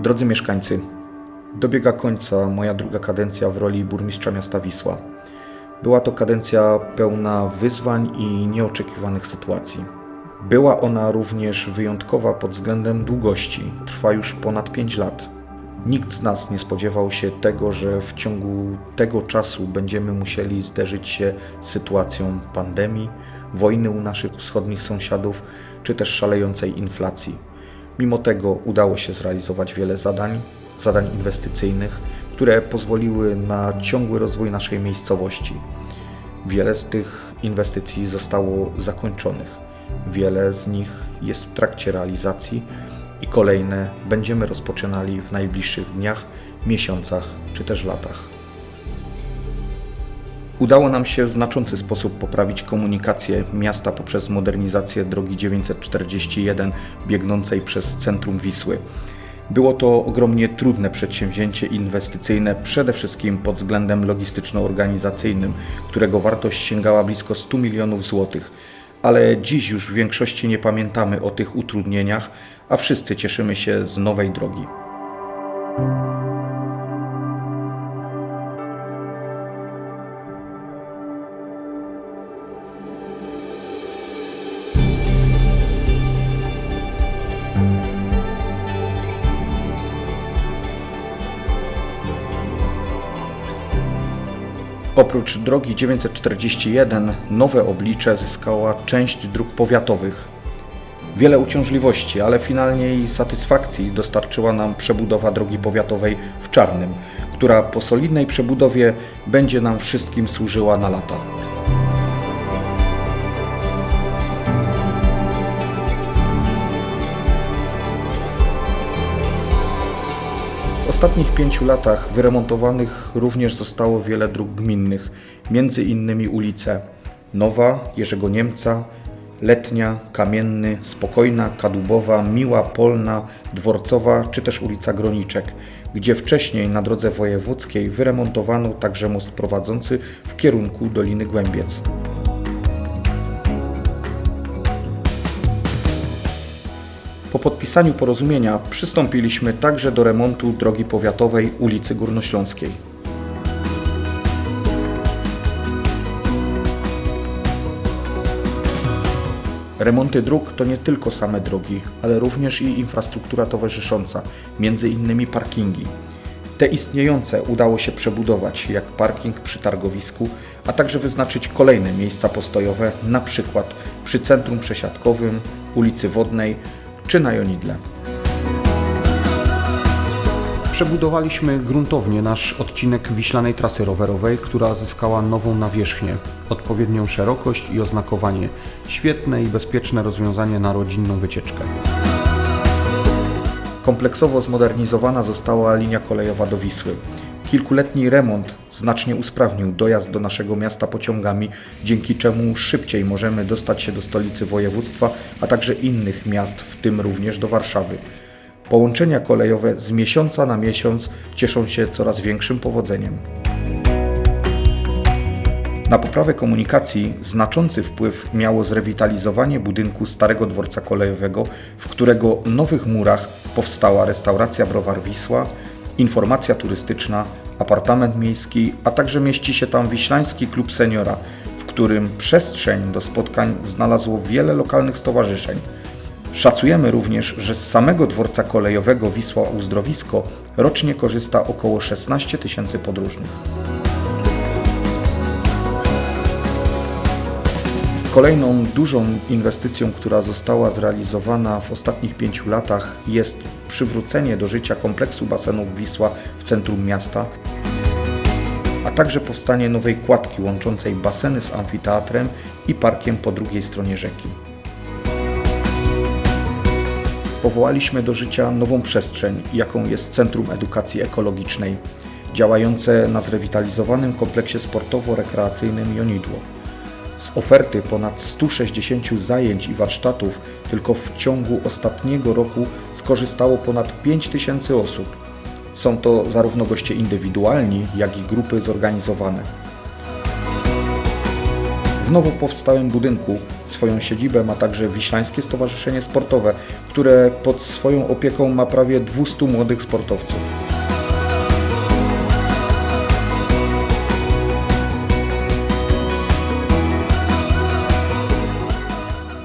Drodzy mieszkańcy, dobiega końca moja druga kadencja w roli burmistrza miasta Wisła. Była to kadencja pełna wyzwań i nieoczekiwanych sytuacji. Była ona również wyjątkowa pod względem długości. Trwa już ponad 5 lat. Nikt z nas nie spodziewał się tego, że w ciągu tego czasu będziemy musieli zderzyć się z sytuacją pandemii, wojny u naszych wschodnich sąsiadów, czy też szalejącej inflacji. Mimo tego udało się zrealizować wiele zadań, zadań inwestycyjnych, które pozwoliły na ciągły rozwój naszej miejscowości. Wiele z tych inwestycji zostało zakończonych, wiele z nich jest w trakcie realizacji i kolejne będziemy rozpoczynali w najbliższych dniach, miesiącach czy też latach. Udało nam się w znaczący sposób poprawić komunikację miasta poprzez modernizację drogi 941 biegnącej przez centrum Wisły. Było to ogromnie trudne przedsięwzięcie inwestycyjne, przede wszystkim pod względem logistyczno-organizacyjnym, którego wartość sięgała blisko 100 milionów złotych. Ale dziś już w większości nie pamiętamy o tych utrudnieniach, a wszyscy cieszymy się z nowej drogi. Oprócz drogi 941 nowe oblicze zyskała część dróg powiatowych. Wiele uciążliwości, ale finalnie i satysfakcji dostarczyła nam przebudowa drogi powiatowej w Czarnym, która po solidnej przebudowie będzie nam wszystkim służyła na lata. Ostatnich pięciu latach wyremontowanych również zostało wiele dróg gminnych, między innymi ulice Nowa, Jerzego Niemca, Letnia, Kamienny, Spokojna, Kadubowa, Miła, Polna, Dworcowa czy też ulica Groniczek, gdzie wcześniej na drodze wojewódzkiej wyremontowano także most prowadzący w kierunku Doliny Głębiec. Po podpisaniu porozumienia przystąpiliśmy także do remontu drogi powiatowej ulicy Górnośląskiej. Remonty dróg to nie tylko same drogi, ale również i infrastruktura towarzysząca, między innymi parkingi. Te istniejące udało się przebudować, jak parking przy targowisku, a także wyznaczyć kolejne miejsca postojowe, na przykład przy centrum przesiadkowym, ulicy Wodnej czy na Jonidle. Przebudowaliśmy gruntownie nasz odcinek wiślanej trasy rowerowej, która zyskała nową nawierzchnię, odpowiednią szerokość i oznakowanie. Świetne i bezpieczne rozwiązanie na rodzinną wycieczkę. Kompleksowo zmodernizowana została linia kolejowa do Wisły. Kilkuletni remont znacznie usprawnił dojazd do naszego miasta pociągami, dzięki czemu szybciej możemy dostać się do stolicy województwa, a także innych miast, w tym również do Warszawy. Połączenia kolejowe z miesiąca na miesiąc cieszą się coraz większym powodzeniem. Na poprawę komunikacji znaczący wpływ miało zrewitalizowanie budynku starego dworca kolejowego, w którego nowych murach powstała restauracja Browar Wisła, informacja turystyczna, apartament miejski, a także mieści się tam Wiślański Klub Seniora, w którym przestrzeń do spotkań znalazło wiele lokalnych stowarzyszeń. Szacujemy również, że z samego dworca kolejowego Wisła Uzdrowisko rocznie korzysta około 16 tysięcy podróżnych. Kolejną dużą inwestycją, która została zrealizowana w ostatnich pięciu latach jest przywrócenie do życia kompleksu basenów Wisła w centrum miasta, a także powstanie nowej kładki łączącej baseny z amfiteatrem i parkiem po drugiej stronie rzeki. Powołaliśmy do życia nową przestrzeń, jaką jest Centrum Edukacji Ekologicznej, działające na zrewitalizowanym kompleksie sportowo-rekreacyjnym Jonidło. Z oferty ponad 160 zajęć i warsztatów tylko w ciągu ostatniego roku skorzystało ponad 5000 osób. Są to zarówno goście indywidualni, jak i grupy zorganizowane. W nowo powstałym budynku swoją siedzibę ma także Wiślańskie Stowarzyszenie Sportowe, które pod swoją opieką ma prawie 200 młodych sportowców.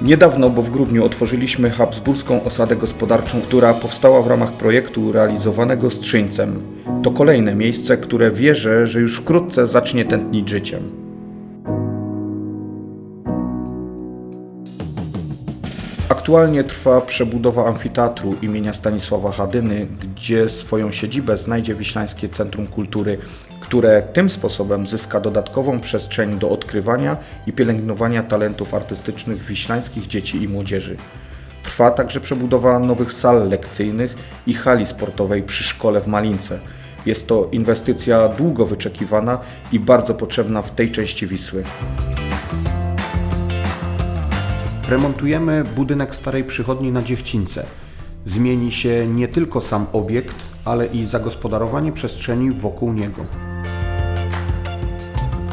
Niedawno, bo w grudniu, otworzyliśmy Habsburską Osadę Gospodarczą, która powstała w ramach projektu realizowanego z Trzyńcem. To kolejne miejsce, które wierzę, że już wkrótce zacznie tętnić życiem. Aktualnie trwa przebudowa amfiteatru imienia Stanisława Hadyny, gdzie swoją siedzibę znajdzie Wiślańskie Centrum Kultury, które tym sposobem zyska dodatkową przestrzeń do odkrywania i pielęgnowania talentów artystycznych wiślańskich dzieci i młodzieży. Trwa także przebudowa nowych sal lekcyjnych i hali sportowej przy szkole w Malince. Jest to inwestycja długo wyczekiwana i bardzo potrzebna w tej części Wisły. Remontujemy budynek starej przychodni na Dziewcince. Zmieni się nie tylko sam obiekt, ale i zagospodarowanie przestrzeni wokół niego.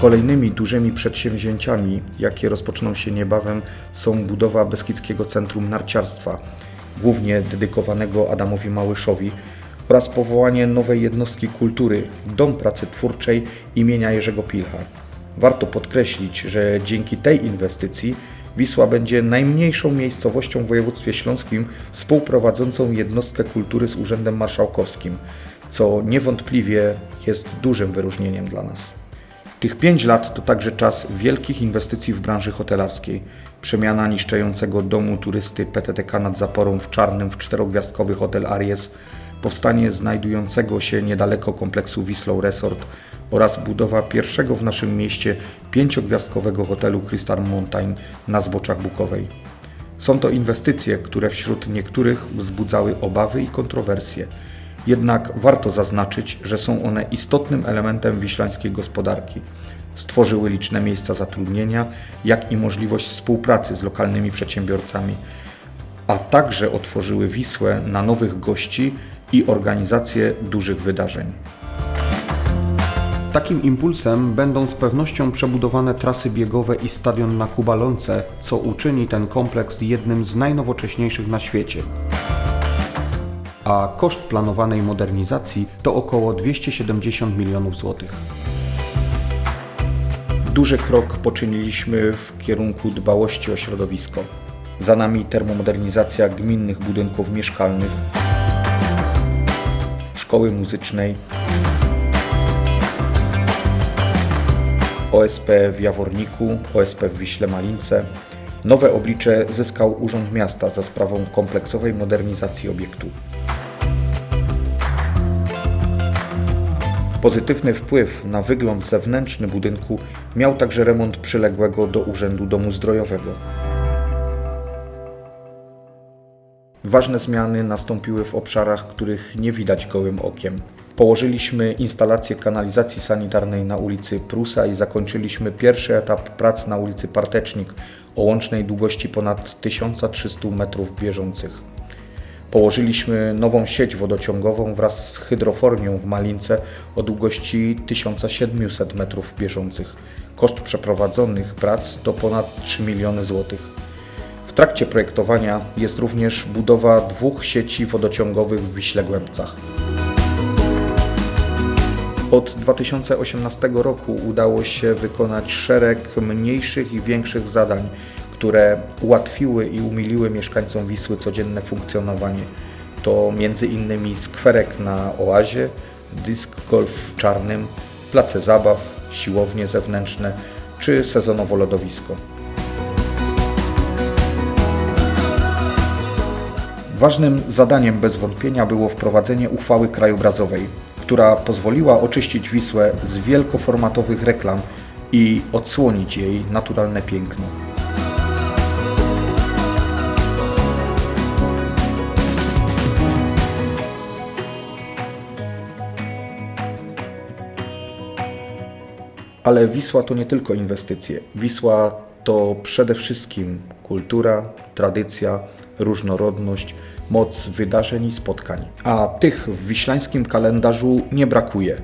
Kolejnymi dużymi przedsięwzięciami, jakie rozpoczną się niebawem, są budowa Beskidzkiego Centrum Narciarstwa, głównie dedykowanego Adamowi Małyszowi, oraz powołanie nowej jednostki kultury Dom Pracy Twórczej imienia Jerzego Pilcha. Warto podkreślić, że dzięki tej inwestycji Wisła będzie najmniejszą miejscowością w województwie śląskim współprowadzącą jednostkę kultury z Urzędem Marszałkowskim, co niewątpliwie jest dużym wyróżnieniem dla nas. Tych pięć lat to także czas wielkich inwestycji w branży hotelarskiej. Przemiana niszczejącego domu turysty PTTK nad Zaporą w Czarnym w czterogwiazdkowy hotel Aries, powstanie znajdującego się niedaleko kompleksu Wislow Resort oraz budowa pierwszego w naszym mieście pięciogwiazdkowego hotelu Crystal Mountain na zboczach Bukowej. Są to inwestycje, które wśród niektórych wzbudzały obawy i kontrowersje. Jednak warto zaznaczyć, że są one istotnym elementem wiślańskiej gospodarki. Stworzyły liczne miejsca zatrudnienia, jak i możliwość współpracy z lokalnymi przedsiębiorcami, a także otworzyły Wisłę na nowych gości i organizację dużych wydarzeń. Takim impulsem będą z pewnością przebudowane trasy biegowe i stadion na Kubalonce, co uczyni ten kompleks jednym z najnowocześniejszych na świecie. A koszt planowanej modernizacji to około 270 milionów złotych. Duży krok poczyniliśmy w kierunku dbałości o środowisko. Za nami termomodernizacja gminnych budynków mieszkalnych, szkoły muzycznej, OSP w Jaworniku, OSP w Wiśle Malince. Nowe oblicze zyskał Urząd Miasta za sprawą kompleksowej modernizacji obiektu. Pozytywny wpływ na wygląd zewnętrzny budynku miał także remont przyległego do Urzędu Domu Zdrojowego. Ważne zmiany nastąpiły w obszarach, których nie widać gołym okiem. Położyliśmy instalację kanalizacji sanitarnej na ulicy Prusa i zakończyliśmy pierwszy etap prac na ulicy Partecznik o łącznej długości ponad 1300 metrów bieżących. Położyliśmy nową sieć wodociągową wraz z hydroformią w Malince o długości 1700 metrów bieżących. Koszt przeprowadzonych prac to ponad 3 miliony złotych. W trakcie projektowania jest również budowa dwóch sieci wodociągowych w Wiśle Głębcach. Od 2018 roku udało się wykonać szereg mniejszych i większych zadań, ułatwiły i umiliły mieszkańcom Wisły codzienne funkcjonowanie. To m.in. skwerek na Oazie, dysk golf w Czarnym, place zabaw, siłownie zewnętrzne czy sezonowo lodowisko. Ważnym zadaniem bez wątpienia było wprowadzenie uchwały krajobrazowej, która pozwoliła oczyścić Wisłę z wielkoformatowych reklam i odsłonić jej naturalne piękno. Ale Wisła to nie tylko inwestycje. Wisła to przede wszystkim kultura, tradycja, różnorodność, moc wydarzeń i spotkań. A tych w wiślańskim kalendarzu nie brakuje.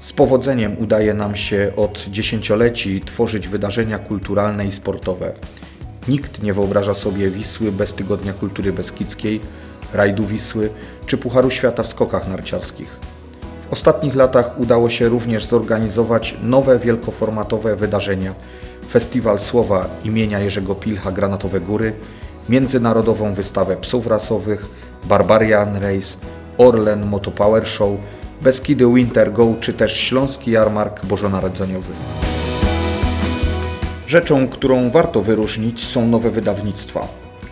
Z powodzeniem udaje nam się od dziesięcioleci tworzyć wydarzenia kulturalne i sportowe. Nikt nie wyobraża sobie Wisły bez Tygodnia Kultury Beskidzkiej, Rajdu Wisły czy Pucharu Świata w skokach narciarskich. W ostatnich latach udało się również zorganizować nowe wielkoformatowe wydarzenia. Festiwal Słowa imienia Jerzego Pilcha Granatowe Góry, międzynarodową wystawę psów rasowych, Barbarian Race, Orlen Motopower Show, Beskidy Winter Go czy też Śląski Jarmark Bożonarodzeniowy. Rzeczą, którą warto wyróżnić są nowe wydawnictwa,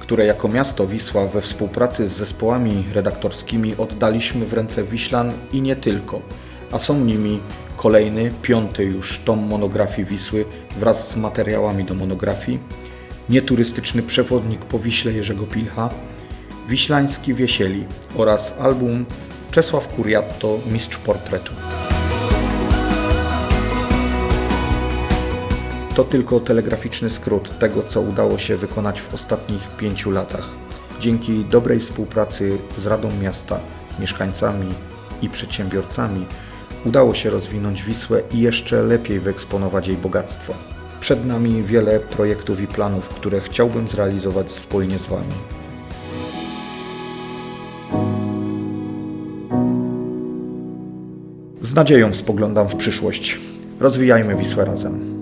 które jako miasto Wisła we współpracy z zespołami redaktorskimi oddaliśmy w ręce Wiślan i nie tylko, a są nimi kolejny, piąty już tom monografii Wisły wraz z materiałami do monografii, nieturystyczny przewodnik po Wiśle Jerzego Pilcha, Wiślański Wiesieli oraz album Czesław Kuriatto Mistrz Portretu. To tylko telegraficzny skrót tego, co udało się wykonać w ostatnich pięciu latach. Dzięki dobrej współpracy z Radą Miasta, mieszkańcami i przedsiębiorcami udało się rozwinąć Wisłę i jeszcze lepiej wyeksponować jej bogactwo. Przed nami wiele projektów i planów, które chciałbym zrealizować wspólnie z Wami. Z nadzieją spoglądam w przyszłość. Rozwijajmy Wisłę razem.